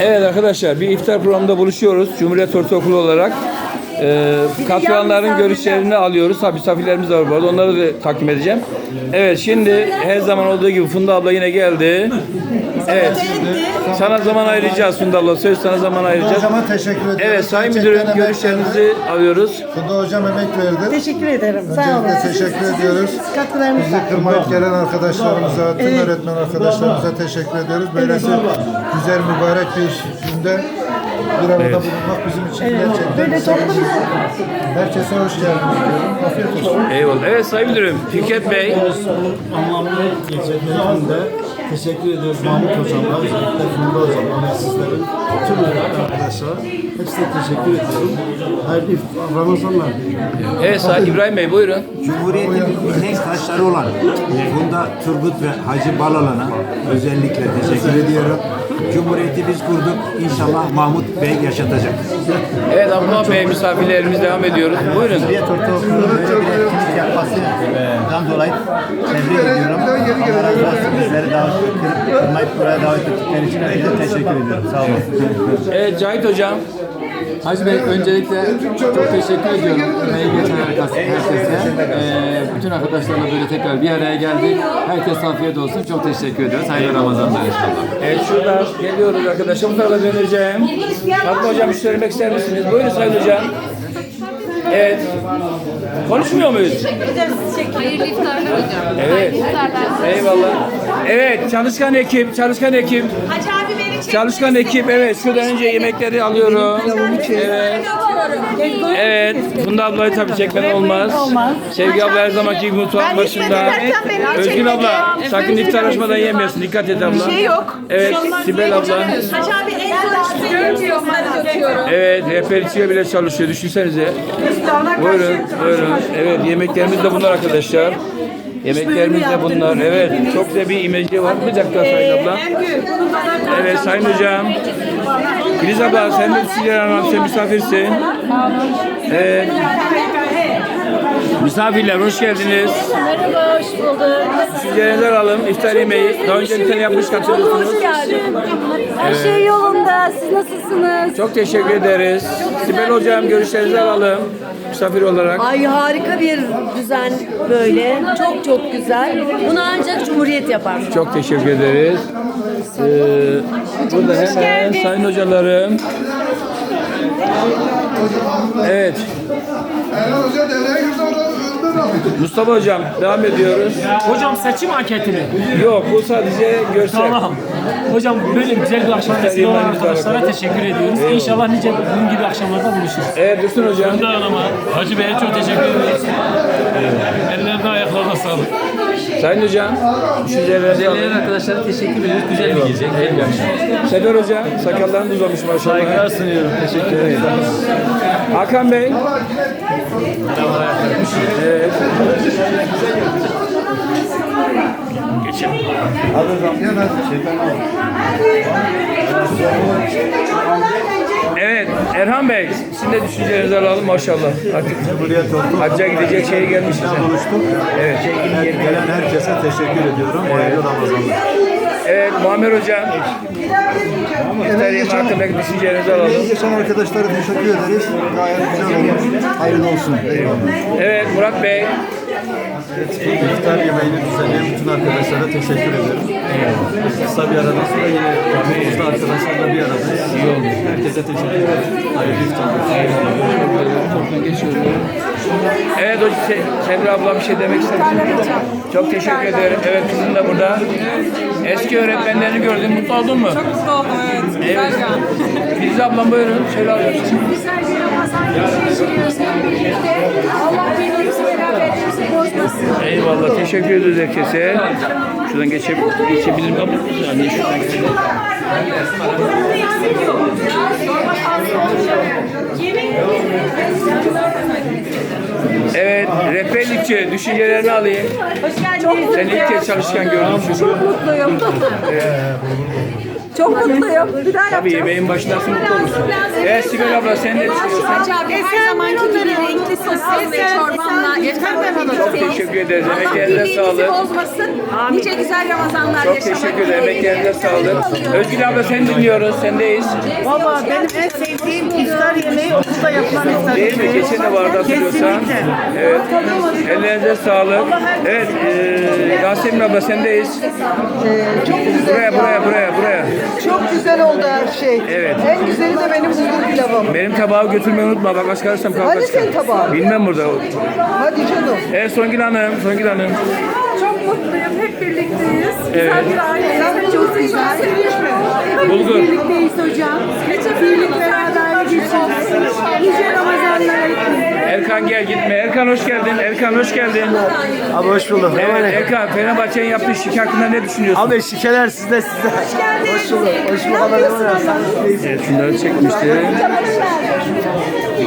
Evet arkadaşlar bir iftar programında buluşuyoruz. Cumhuriyet Ortaokulu olarak. Ee, katılanların görüşlerini alıyoruz. Tabii misafirlerimiz de var bu arada. Onları da takdim edeceğim. Evet şimdi her zaman olduğu gibi Funda abla yine geldi. Evet. Sana zaman ayıracağız Funda abla. Söz sana zaman ayıracağız. Hocama teşekkür ediyorum. Evet Sayın Gerçekten Müdürüm emek görüşlerinizi alıyoruz. verdi. Funda hocam emek verdi. Teşekkür ederim. Sağ olun. Öncelikle teşekkür ediyoruz. Katkılarınız Bizi kırmayıp gelen arkadaşlarımıza, tüm öğretmen arkadaşlarımıza teşekkür ediyoruz. Böylesi güzel, mübarek bir günde bir arada bulunmak bizim için gerçekten Böyle toplum Herkese hoş geldiniz diyorum. Afiyet olsun. Eyvallah. Evet Sayın Müdürüm Fikret Bey. anlamlı geçirdiğinde teşekkür ediyoruz Mahmut Hocam'a, Hocam'a ve sizlerin tüm arkadaşlara. Hepsine teşekkür ediyorum. Hayırlı Ramazanlar diliyorum. Evet Sayın İbrahim Bey buyurun. Cumhuriyetin mihenk taşları olan Funda Turgut ve Hacı Balalan'a özellikle teşekkür ediyorum. Cumhuriyeti biz kurduk. İnşallah Mahmut Bey yaşatacak. Evet Abdullah Bey misafirlerimiz devam ediyoruz. Buyurun. Cumhuriyet Ortaokulu'nun etkinlik yapmasından dolayı tebrik ediyorum. Allah razı olsun bizleri davet edip, kırmayıp buraya davet ettikleri için herkese teşekkür ediyorum. Sağ olun. Evet Cahit Hocam. Hacı Bey öncelikle çok teşekkür ediyorum emeği geçen herkese. herkese. Ee, bütün arkadaşlarla böyle tekrar bir araya geldik. Herkes afiyet olsun. Çok teşekkür ediyoruz. Hayırlı Ramazanlar inşallah. Evet şuradan geliyoruz arkadaşlar. Bu tarafa döneceğim. Fatma Hocam bir söylemek ister misiniz? Buyurun Sayın Hocam. Evet. Konuşmuyor muyuz? Hayırlı iftarlar hocam. Evet. Eyvallah. Evet çalışkan ekip, çalışkan ekip. Hacı abi beni çek. Çalışkan ekip evet şuradan önce yemekleri alıyorum. Evet. Evet. Funda ablayı tabii çekmeden olmaz. Sevgi abla her zamanki gibi mutfağın başında. Özgün abla sakın iftar açmadan yemiyorsun. Dikkat et abla. şey yok. Evet Sibel abla. Hacı abi döküyorum. Evet rehber içiyor bile çalışıyor. Düşünsenize. Buyurun, buyurun. Evet yemeklerimiz de bunlar arkadaşlar. Yemeklerimiz de bunlar. Evet. Çok da bir imece var. Bir dakika Sayın abla. Evet Sayın Hocam. Filiz abla sen de Hanım sen misafirsin. Evet. Misafirler hoş geldiniz. Merhaba, hoş bulduk. Düşüncelerinizi alalım. İftar yemeği. Daha önce bir tane yapmış hatırlıyorsunuz. geldin. Her şey yolunda. Siz nasılsınız? Çok teşekkür ederiz. Sibel Hocam görüşlerinizi alalım. Misafir olarak. Ay harika bir düzen böyle. Çok çok güzel. Bunu ancak Cumhuriyet yapar. Çok teşekkür ederiz. Ee, burada hemen sayın hocalarım. Evet. Mustafa hocam devam ediyoruz. Hocam seçim anketini. Yok bu sadece görsel. Tamam. Hocam böyle güzel bir akşam vesile olan arkadaşlara teşekkür ediyoruz. İnşallah nice bunun gibi akşamlarda buluşuruz. Evet Dursun hocam. Hanım'a, Hacı Bey'e çok teşekkür ediyoruz. Ellerine ayaklarına sağlık. Sayın hocam. Düşüncelerinizi alalım. arkadaşlara teşekkür ediyoruz. Güzel bir gece. Sefer hocam sakallarınız uzamış maşallah. Saygılar sunuyorum. Teşekkür ederim. Hakan Bey. Evet. Evet Erhan Bey sizin de düşüncelerinizi alalım maşallah. Artık hacca gidecek şeye gelmişsiniz. Buluştuk. Evet. Gelen herkese teşekkür ediyorum. Hayırlı Ramazanlar. Evet Muammer Hocam. İftar yemeği hakkındaki düşüncelerinizi alalım. Geçen arkadaşlara teşekkür ederiz. Gayet güzel olmuş. Hayırlı olsun. Eyvallah. Evet Murat Bey. İftar yemeğini düzenleyen bütün arkadaşlara teşekkür ederim. Kısa bir aradan sonra yine grubumuzda arkadaşlarla bir aradayız. İyi oldu. Herkese teşekkür ederim. Hayırlı iftarlar. Evet o şey, Semra abla bir şey demek ister misin? Çok teşekkür ederim. Evet kızım da burada. Eski öğretmenlerini gördün. Mutlu oldun mu? Çok mutlu oldum evet. Evet. Filiz ablam buyurun. Şöyle alalım. Güzel bir Ramazan geçiriyoruz hep birlikte. Allah bozmasın. Eyvallah. Teşekkür ederiz herkese. Şuradan geçe, geçebilir miyim? Saniye şuradan. Evet, rehberlikçi düşüncelerini alayım. Hoş geldiniz. Seni ilk kez çalışkan gördüm çünkü. Mutluyum. Çok mutluyum. Bir daha Tabii yemeğin başındasın mutlu olursun. Evet Sibel abla sen ne düşünüyorsun? Her zamanki gibi renkli soslu ve çorbamla efendim Çok teşekkür ederiz. Emeklerinize sağlık. bozmasın. Nice güzel Ramazanlar Çok teşekkür ederim. Emeklerinize sağlık. Özgül abla seni dinliyoruz. Sendeyiz. Valla benim en sevdiğim iftar yemeği okulda yapılan iftar Değil mi? yemeği. Geçen de vardı hatırlıyorsan. Kesinlikle. Evet. Ellerinize sağlık. Evet. E, Yasemin abla sendeyiz. Çok güzel. Buraya buraya buraya buraya. Çok güzel oldu her şey. Evet. En güzeli de benim bulgur pilavım. Benim tabağı götürmeyi unutma. Bak aç kalırsam kavga Hadi çıkar. senin tabağın. Bilmem burada. Hadi canım. Evet Songül Hanım. Songül Hanım. Çok mutluyum. Hep birlikteyiz. Evet. bir aileyiz. Çok güzel. Bulgur. Birlikteyiz hocam. Birlik beraber geçiyoruz. Nice Ramazanlar. Erkan gel gitme. Erkan hoş geldin. Erkan hoş geldin. Abi hoş bulduk. Evet Erkan Fenerbahçe'nin yaptığı şike hakkında ne düşünüyorsun? Abi şikeler sizde sizde. Hoş bulduk. Hoş bulduk. Evet, şunları çekmişti.